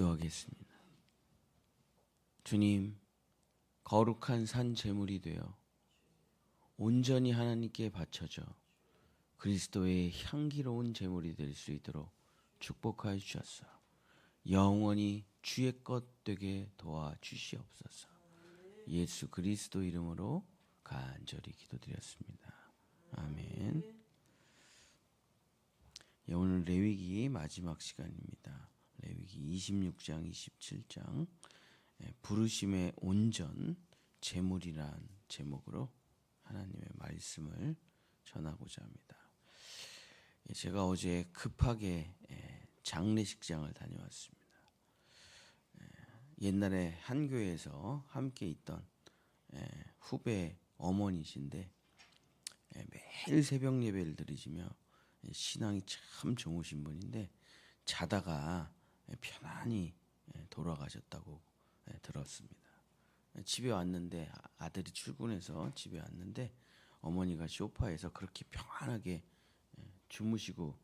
기도하겠습니다. 주님, 거룩한 산 제물이 되어 온전히 하나님께 바쳐져 그리스도의 향기로운 제물이 될 수 있도록 축복하여 주셨어. 영원히 주의 것 되게 도와 주시옵소서. 예수 그리스도 이름으로 간절히 기도드렸습니다. 아멘. 예, 오늘 레위기 마지막 시간입니다. 레위기 26장, 27장 예, 부르심의 온전 제물이란 제목으로 하나님의 말씀을 전하고자 합니다. 예, 제가 어제 급하게 예, 장례식장을 다녀왔습니다. 예, 옛날에 한 교회에서 함께 있던 예, 후배 어머니신데 예, 매일 새벽 예배를 드리시며 예, 신앙이 참 좋으신 분인데 자다가 예, 편안히 예, 돌아가셨다고 예, 들었습니다. 예, 집에 왔는데 아- 아들이 출근해서 집에 왔는데 어머니가 소파에서 그렇게 평안하게 예, 주무시고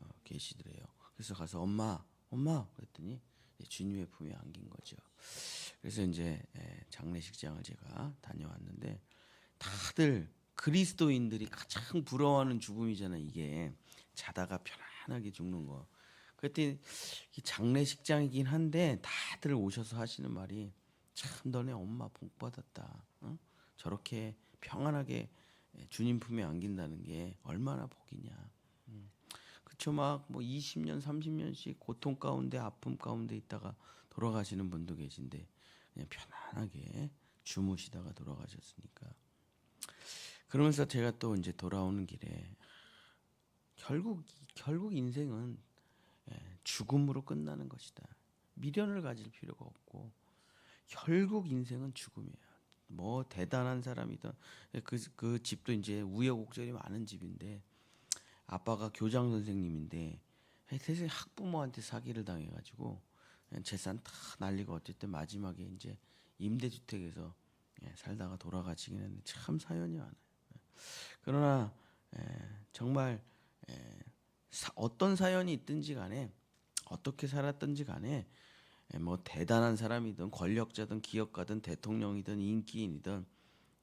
어, 계시더래요. 그래서 가서 엄마, 엄마 그랬더니 주님의 품에 안긴 거죠. 그래서 이제 예, 장례식장을 제가 다녀왔는데 다들 그리스도인들이 가장 부러워하는 죽음이잖아요. 이게 자다가 편안하게 죽는 거. 그랬더니 이 장례식장이긴 한데 다들 오셔서 하시는 말이 참 너네 엄마 복 받았다. 어? 저렇게 평안하게 주님 품에 안긴다는 게 얼마나 복이냐. 음. 그쵸 막뭐 20년 30년씩 고통 가운데 아픔 가운데 있다가 돌아가시는 분도 계신데 그냥 편안하게 주무시다가 돌아가셨으니까 그러면서 제가 또 이제 돌아오는 길에 결국 결국 인생은 예, 죽음으로 끝나는 것이다. 미련을 가질 필요가 없고 결국 인생은 죽음이에요. 뭐 대단한 사람이든 그, 그 집도 이제 우여곡절이 많은 집인데 아빠가 교장 선생님인데 세상에 학부모한테 사기를 당해가지고 재산 다 날리고 어쨌든 마지막에 이제 임대주택에서 예, 살다가 돌아가시긴 했는데 참 사연이 많아요. 예. 그러나 예, 정말 예, 사- 어떤 사연이 있든지 간에 어떻게 살았든지 간에 예, 뭐 대단한 사람이든 권력자든 기업가든 대통령이든 인기인이든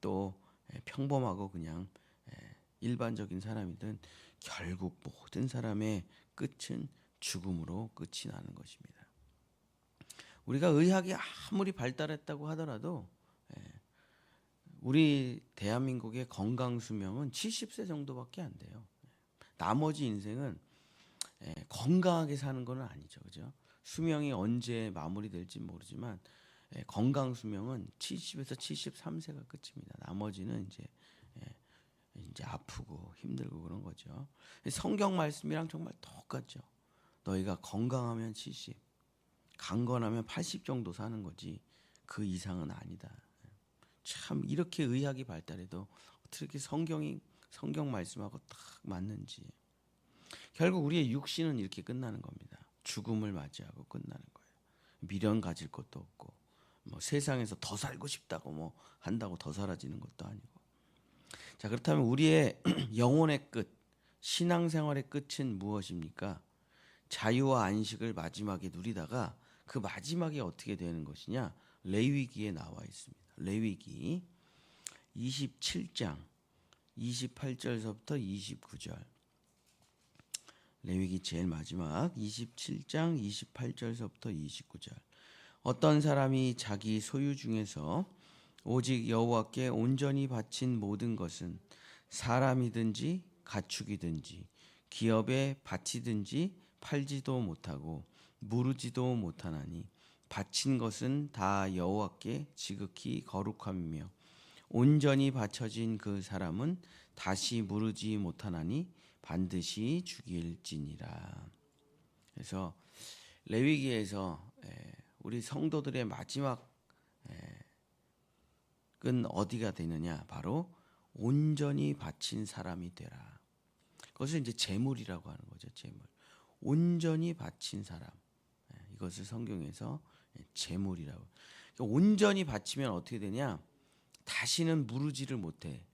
또 예, 평범하고 그냥 예, 일반적인 사람이든 결국 모든 사람의 끝은 죽음으로 끝이 나는 것입니다. 우리가 의학이 아무리 발달했다고 하더라도 예, 우리 대한민국의 건강 수명은 70세 정도밖에 안 돼요. 나머지 인생은 예, 건강하게 사는 건 아니죠, 그죠? 수명이 언제 마무리될지 모르지만 예, 건강 수명은 70에서 73세가 끝입니다. 나머지는 이제 예, 이제 아프고 힘들고 그런 거죠. 성경 말씀이랑 정말 똑같죠. 너희가 건강하면 70, 강건하면 80 정도 사는 거지 그 이상은 아니다. 참 이렇게 의학이 발달해도 어떻게 성경이 성경 말씀하고 딱 맞는지 결국 우리의 육신은 이렇게 끝나는 겁니다. 죽음을 맞이하고 끝나는 거예요. 미련 가질 것도 없고 뭐 세상에서 더 살고 싶다고 뭐 한다고 더 사라지는 것도 아니고 자 그렇다면 우리의 영혼의 끝 신앙생활의 끝은 무엇입니까? 자유와 안식을 마지막에 누리다가 그 마지막에 어떻게 되는 것이냐? 레위기에 나와 있습니다. 레위기 27장 28절서부터 29절. 레위기 제일 마지막 27장 28절서부터 29절. 어떤 사람이 자기 소유 중에서 오직 여호와께 온전히 바친 모든 것은 사람이든지 가축이든지 기업에 바치든지 팔지도 못하고 무르지도 못하나니 바친 것은 다 여호와께 지극히 거룩함이며 온전히 바쳐진 그 사람은 다시 무르지 못하나니 반드시 죽일지니라. 그래서 레위기에서 에, 우리 성도들의 마지막 은 어디가 되느냐? 바로 온전히 바친 사람이 되라. 그것을 이제 재물이라고 하는 거죠. 재물. 온전히 바친 사람. 예, 이것을 성경에서 재물이라고. 그러니까 온전히 바치면 어떻게 되냐? 다시는 무르지를 못해.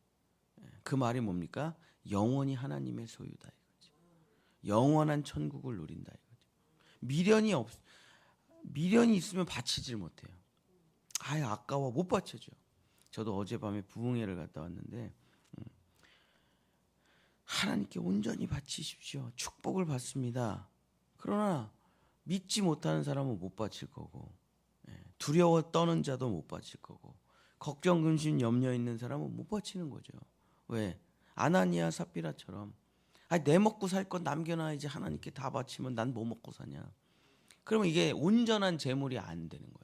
예, 그 말이 뭡니까? 영원히 하나님의 소유다 이거죠. 영원한 천국을 누린다 이거죠. 미련이 없 미련이 있으면 바치질 못해요. 아예 아까워 못 바쳐줘. 저도 어젯밤에 부흥회를 갔다 왔는데 음, 하나님께 온전히 바치십시오. 축복을 받습니다. 그러나 믿지 못하는 사람은 못 바칠 거고 예, 두려워 떠는 자도 못 바칠 거고 걱정 근심 염려 있는 사람은 못 바치는 거죠. 왜? 아나니아 삽비라처럼 아니 내 먹고 살 건 남겨놔야지 하나님께 다 바치면 난 뭐 먹고 사냐. 그러면 이게 온전한 재물이 안 되는 거예요.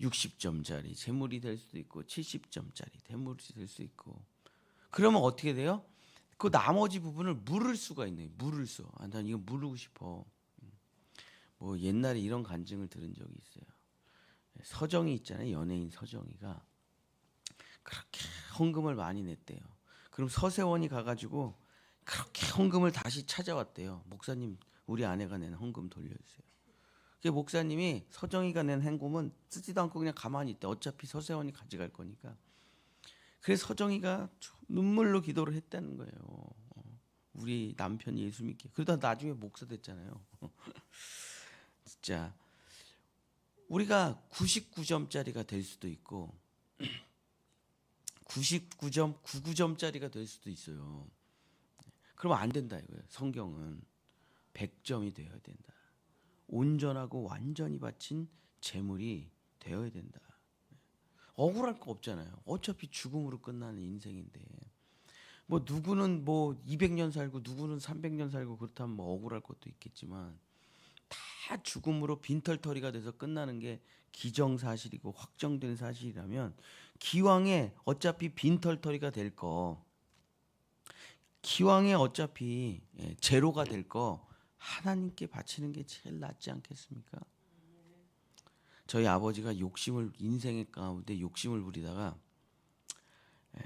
60점짜리 재물이 될 수도 있고 70점짜리 재물이 될 수 있고 그러면 어떻게 돼요? 그 나머지 부분을 물을 수가 있네. 물을 써. 아, 난 이거 물르고 싶어. 뭐 옛날에 이런 간증을 들은 적이 있어요. 서정이 있잖아요. 연예인 서정이가 그렇게 헌금을 많이 냈대요. 그럼 서세원이 가가지고 그렇게 헌금을 다시 찾아왔대요. 목사님, 우리 아내가 낸 헌금 돌려주세요. 그 목사님이 서정이가 낸 헌금은 쓰지도 않고 그냥 가만히 있대. 어차피 서세원이 가져갈 거니까. 그래서 서정이가 눈물로 기도를 했다는 거예요. 어, 우리 남편 예수 믿게. 그러다 나중에 목사 됐잖아요. 진짜 우리가 99점짜리가 될 수도 있고 99점, 99점짜리가 될 수도 있어요. 그러면 안 된다 이거예요. 성경은 100점이 되어야 된다. 온전하고 완전히 바친 재물이 되어야 된다. 억울할 거 없잖아요. 어차피 죽음으로 끝나는 인생인데. 뭐 누구는 뭐 200년 살고 누구는 300년 살고 그렇다면 뭐 억울할 것도 있겠지만 다 죽음으로 빈털터리가 돼서 끝나는 게 기정사실이고 확정된 사실이라면 기왕에 어차피 빈털터리가 될 거, 기왕에 어차피 예, 제로가 될 거 하나님께 바치는 게 제일 낫지 않겠습니까? 저희 아버지가 욕심을 인생의 가운데 욕심을 부리다가 예,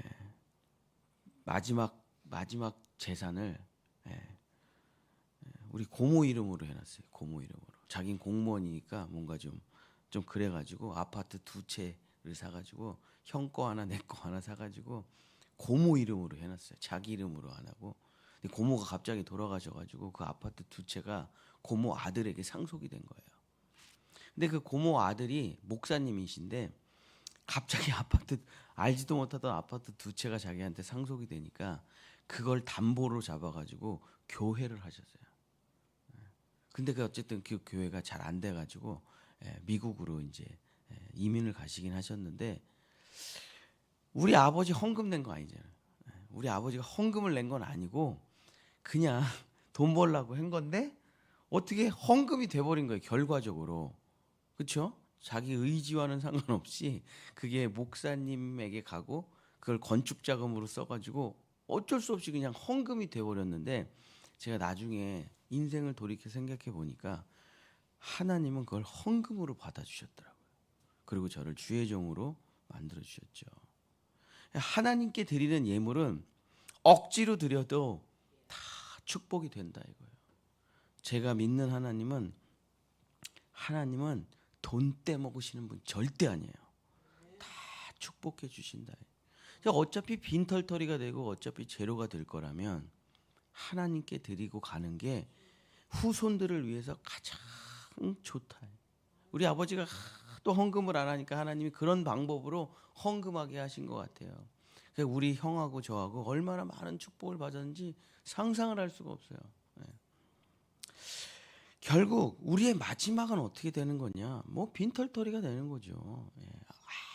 마지막 마지막 재산을 예, 예, 우리 고모 이름으로 해놨어요. 고모 이름으로. 자긴 공무원이니까 뭔가 좀 좀 그래가지고 아파트 두 채를 사가지고 형 거 하나 내 거 하나 사가지고 고모 이름으로 해놨어요. 자기 이름으로 안 하고. 근데 고모가 갑자기 돌아가셔가지고 그 아파트 두 채가 고모 아들에게 상속이 된 거예요. 근데 그 고모 아들이 목사님이신데 갑자기 아파트 알지도 못하던 아파트 두 채가 자기한테 상속이 되니까 그걸 담보로 잡아가지고 교회를 하셨어요. 근데 그 어쨌든 그 교회가 잘 안 돼가지고 예, 미국으로 이제 예, 이민을 가시긴 하셨는데 우리 아버지 헌금 낸 거 아니잖아요. 예, 우리 아버지가 헌금을 낸 건 아니고 그냥 돈 벌라고 한 건데 어떻게 헌금이 돼버린 거예요. 결과적으로 그렇죠? 자기 의지와는 상관없이 그게 목사님에게 가고 그걸 건축 자금으로 써가지고 어쩔 수 없이 그냥 헌금이 돼버렸는데 제가 나중에 인생을 돌이켜 생각해 보니까 하나님은 그걸 헌금으로 받아주셨더라고요. 그리고 저를 주의 종으로 만들어 주셨죠. 하나님께 드리는 예물은 억지로 드려도 다 축복이 된다 이거예요. 제가 믿는 하나님은 하나님은 돈 떼먹으시는 분 절대 아니에요. 다 축복해 주신다. 어차피 빈털터리가 되고 어차피 제로가 될 거라면 하나님께 드리고 가는 게 후손들을 위해서 가장 좋다. 우리 아버지가 또 헌금을 안 하니까 하나님이 그런 방법으로 헌금하게 하신 것 같아요. 우리 형하고 저하고 얼마나 많은 축복을 받았는지 상상을 할 수가 없어요. 네. 결국 우리의 마지막은 어떻게 되는 거냐? 뭐 빈털터리가 되는 거죠. 예.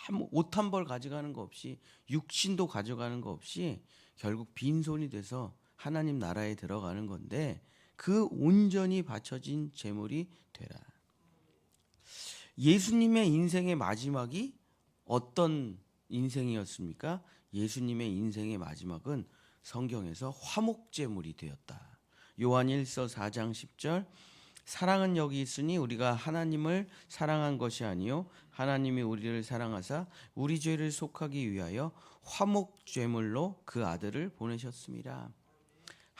아무 옷 한 벌 가져가는 거 없이 육신도 가져가는 거 없이 결국 빈손이 돼서 하나님 나라에 들어가는 건데 그 온전히 바쳐진 재물이 되라. 예수님의 인생의 마지막이 어떤 인생이었습니까? 예수님의 인생의 마지막은 성경에서 화목제물이 되었다. 요한 1서 4장 10절 사랑은 여기 있으니 우리가 하나님을 사랑한 것이 아니요 하나님이 우리를 사랑하사 우리 죄를 속하기 위하여 화목제물로 그 아들을 보내셨습니다.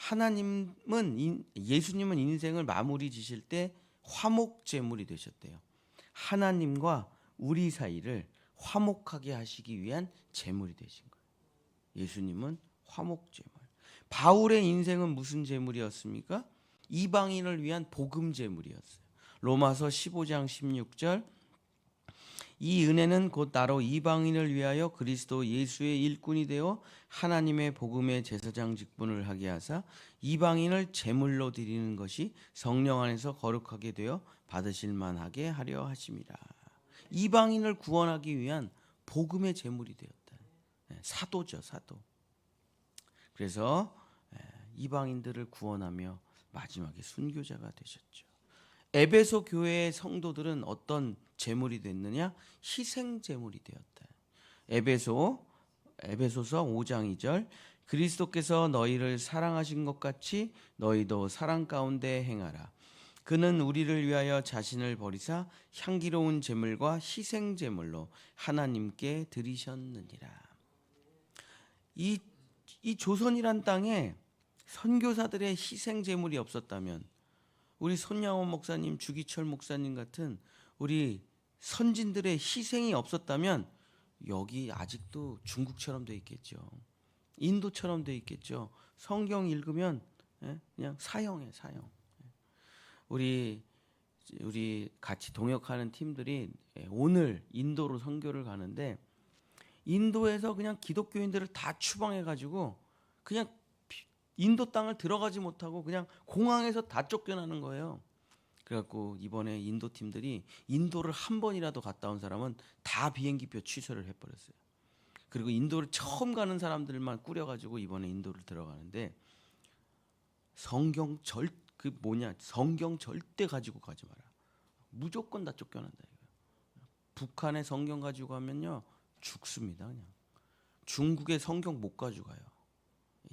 하나님은 예수님은 인생을 마무리 지실 때 화목 제물이 되셨대요. 하나님과 우리 사이를 화목하게 하시기 위한 제물이 되신 거예요. 예수님은 화목 제물. 바울의 인생은 무슨 제물이었습니까? 이방인을 위한 복음 제물이었어요. 로마서 15장 16절 이 은혜는 곧 나로 이방인을 위하여 그리스도 예수의 일꾼이 되어 하나님의 복음의 제사장 직분을 하게 하사 이방인을 제물로 드리는 것이 성령 안에서 거룩하게 되어 받으실 만하게 하려 하심이라. 이방인을 구원하기 위한 복음의 제물이 되었다. 예, 사도죠, 사도. 그래서 예, 이방인들을 구원하며 마지막에 순교자가 되셨죠. 에베소 교회의 성도들은 어떤 제물이 됐느냐? 희생 제물이 되었다. 에베소 에베소서 5장 2절 그리스도께서 너희를 사랑하신 것 같이 너희도 사랑 가운데 행하라. 그는 우리를 위하여 자신을 버리사 향기로운 제물과 희생 제물로 하나님께 드리셨느니라. 이, 이 조선이란 땅에 선교사들의 희생 제물이 없었다면 우리 손양원 목사님, 주기철 목사님 같은 우리 선진들의 희생이 없었다면 여기 아직도 중국처럼 돼 있겠죠. 인도처럼 돼 있겠죠. 성경 읽으면 예, 그냥 사형에 사형. 우리 우리 같이 동역하는 팀들이 예, 오늘 인도로 선교를 가는데 인도에서 그냥 기독교인들을 다 추방해 가지고 그냥 인도 땅을 들어가지 못하고 그냥 공항에서 다 쫓겨나는 거예요. 그래갖고 이번에 인도 팀들이 인도를 한 번이라도 갔다 온 사람은 다 비행기표 취소를 해버렸어요. 그리고 인도를 처음 가는 사람들만 꾸려가지고 이번에 인도를 들어가는데 성경 절 그 뭐냐 성경 절대 가지고 가지 마라. 무조건 다 쫓겨난다 이거. 북한에 성경 가지고 가면요 죽습니다 그냥. 중국에 성경 못 가져가요.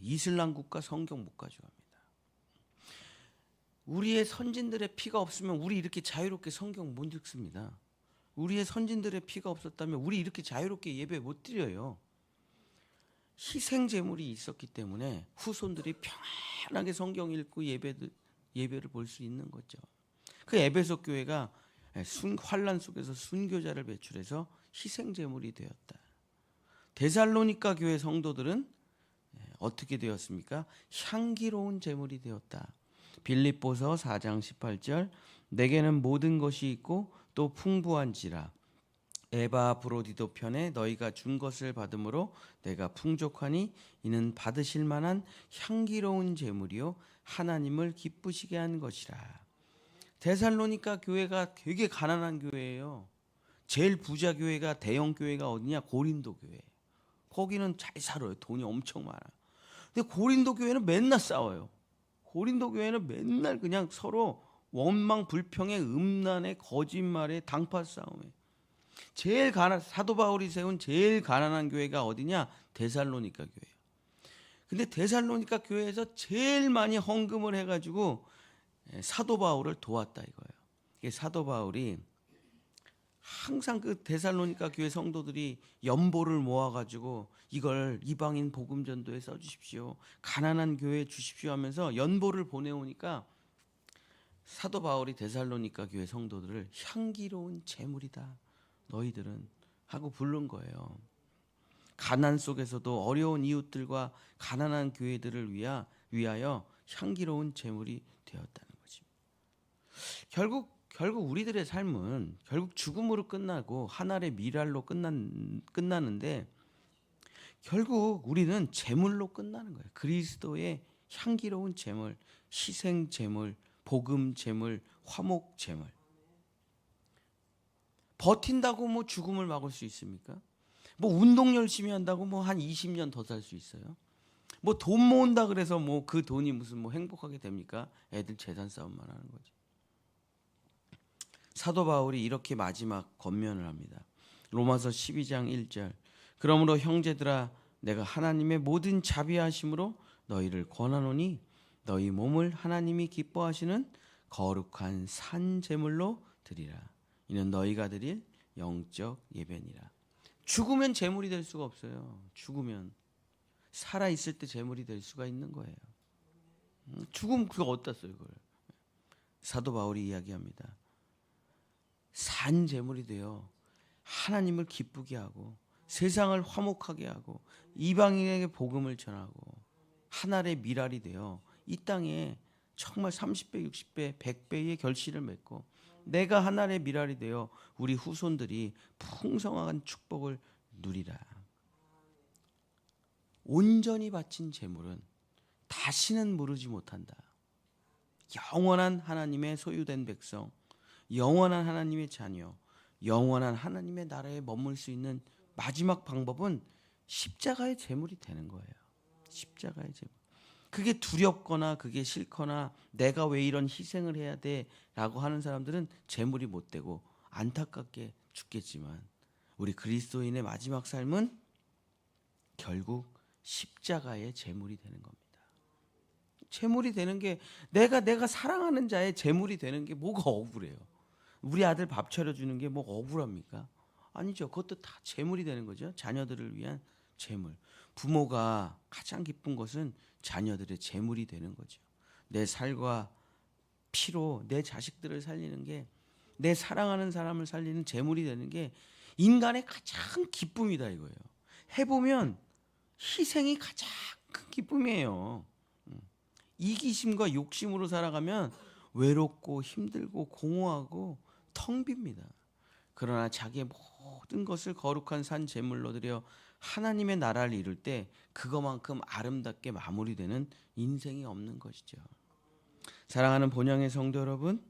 이슬람 국가 성경 못 가져갑니다. 우리의 선진들의 피가 없으면 우리 이렇게 자유롭게 성경 못 읽습니다. 우리의 선진들의 피가 없었다면 우리 이렇게 자유롭게 예배 못 드려요. 희생 제물이 있었기 때문에 후손들이 편하게 성경 읽고 예배 예배를 볼 수 있는 거죠. 그 에베소 교회가 순 환란 속에서 순교자를 배출해서 희생 제물이 되었다. 데살로니가 교회 성도들은 어떻게 되었습니까? 향기로운 제물이 되었다. 빌립보서 4장 18절 내게는 모든 것이 있고 또 풍부한지라 에바 브로디도 편에 너희가 준 것을 받음으로 내가 풍족하니 이는 받으실 만한 향기로운 제물이요 하나님을 기쁘시게 한 것이라. 데살로니가 교회가 되게 가난한 교회예요. 제일 부자 교회가 대형 교회가 어디냐? 고린도 교회. 거기는 잘 살아요. 돈이 엄청 많아. 근데 고린도 교회는 맨날 싸워요. 고린도 교회는 맨날 그냥 서로 원망 불평의 음란의 거짓말의 당파 싸움에 제일 가난 사도 바울이 세운 제일 가난한 교회가 어디냐 데살로니가 교회예요. 근데 데살로니가 교회에서 제일 많이 헌금을 해가지고 사도 바울을 도왔다 이거예요. 이게 사도 바울이 항상 그 데살로니가 교회 성도들이 연보를 모아가지고 이걸 이방인 복음 전도에 써주십시오. 가난한 교회에 주십시오 하면서 연보를 보내오니까 사도 바울이 데살로니가 교회 성도들을 향기로운 재물이다. 너희들은 하고 부른 거예요. 가난 속에서도 어려운 이웃들과 가난한 교회들을 위하, 위하여 향기로운 재물이 되었다는 거지. 결국 결국 우리들의 삶은 결국 죽음으로 끝나고 하늘의 미랄로 끝난, 끝나는데 결국 우리는 제물로 끝나는 거예요. 그리스도의 향기로운 제물, 희생 제물, 복음 제물, 화목 제물. 버틴다고 뭐 죽음을 막을 수 있습니까? 뭐 운동 열심히 한다고 뭐 한 20년 더 살 수 있어요? 뭐 돈 모은다 그래서 뭐 그 돈이 무슨 뭐 행복하게 됩니까? 애들 재산 싸움만 하는 거지. 사도 바울이 이렇게 마지막 권면을 합니다. 로마서 12장 1절. 그러므로 형제들아 내가 하나님의 모든 자비하심으로 너희를 권하노니 너희 몸을 하나님이 기뻐하시는 거룩한 산 제물로 드리라. 이는 너희가 드릴 영적 예배니라. 죽으면 제물이 될 수가 없어요. 죽으면 살아 있을 때 제물이 될 수가 있는 거예요. 음, 죽음 그거 어디다 써요, 그걸? 사도 바울이 이야기합니다. 산 제물이 되어 하나님을 기쁘게 하고 세상을 화목하게 하고 이방인에게 복음을 전하고 하늘의 미랄이 되어 이 땅에 정말 30배, 60배, 100배의 결실을 맺고 내가 하나님의 미랄이 되어 우리 후손들이 풍성한 축복을 누리라. 온전히 바친 제물은 다시는 무르지 못한다. 영원한 하나님의 소유된 백성, 영원한 하나님의 자녀, 영원한 하나님의 나라에 머물 수 있는 마지막 방법은 십자가의 제물이 되는 거예요. 십자가의 제물. 그게 두렵거나 그게 싫거나 내가 왜 이런 희생을 해야 돼라고 하는 사람들은 제물이 못 되고 안타깝게 죽겠지만 우리 그리스도인의 마지막 삶은 결국 십자가의 제물이 되는 겁니다. 제물이 되는 게 내가 내가 사랑하는 자의 제물이 되는 게 뭐가 억울해요. 우리 아들 밥 차려주는 게 뭐 억울합니까? 아니죠. 그것도 다 제물이 되는 거죠. 자녀들을 위한 제물. 부모가 가장 기쁜 것은 자녀들의 제물이 되는 거죠. 내 살과 피로 내 자식들을 살리는 게 내 사랑하는 사람을 살리는 제물이 되는 게 인간의 가장 기쁨이다 이거예요. 해보면 희생이 가장 큰 기쁨이에요. 음. 이기심과 욕심으로 살아가면 외롭고 힘들고 공허하고 텅 빕니다. 그러나 자기의 모든 것을 거룩한 산 제물로 드려 하나님의 나라를 이룰 때 그거만큼 아름답게 마무리되는 인생이 없는 것이죠. 사랑하는 본향의 성도 여러분,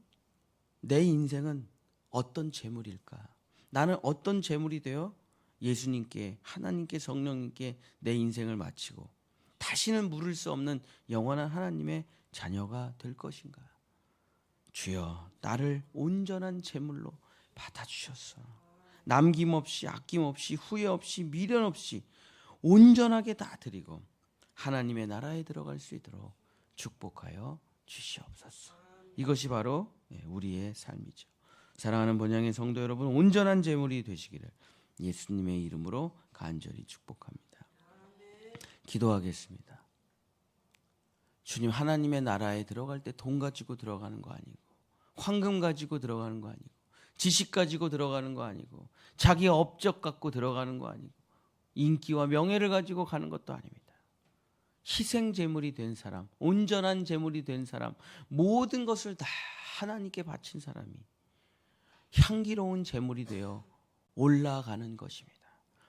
내 인생은 어떤 제물일까? 나는 어떤 제물이 되어 예수님께 하나님께 성령님께 내 인생을 마치고 다시는 물을 수 없는 영원한 하나님의 자녀가 될 것인가? 주여 나를 온전한 제물로 받아 주셨어. 남김없이 아낌없이 후회 없이 미련 없이 온전하게 다 드리고 하나님의 나라에 들어갈 수 있도록 축복하여 주시옵소서. 이것이 바로 예, 우리의 삶이죠. 사랑하는 본향의 성도 여러분 온전한 제물이 되시기를 예수님의 이름으로 간절히 축복합니다. 기도하겠습니다. 주님 하나님의 나라에 들어갈 때 돈 가지고 들어가는 거 아니고 황금 가지고 들어가는 거 아니고 지식 가지고 들어가는 거 아니고 자기 업적 갖고 들어가는 거 아니고 인기와 명예를 가지고 가는 것도 아닙니다. 희생 제물이 된 사람, 온전한 제물이 된 사람, 모든 것을 다 하나님께 바친 사람이 향기로운 제물이 되어 올라가는 것입니다.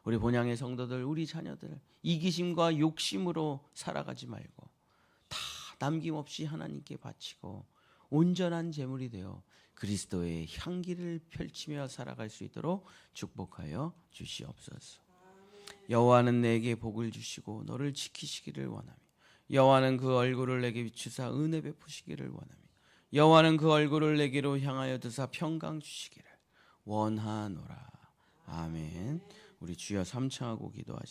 우리 본향의 성도들, 우리 자녀들 이기심과 욕심으로 살아가지 말고 다 남김없이 하나님께 바치고 온전한 제물이 되어 그리스도의 향기를 펼치며 살아갈 수 있도록 축복하여 주시옵소서. 여호와는 내게 복을 주시고 너를 지키시기를 원하며 여호와는 그 얼굴을 내게 비추사 은혜 베푸시기를 원하며 여호와는 그 얼굴을 내게로 향하여 드사 평강 주시기를 원하노라. 아멘. 우리 주여 삼창하고 기도하시다.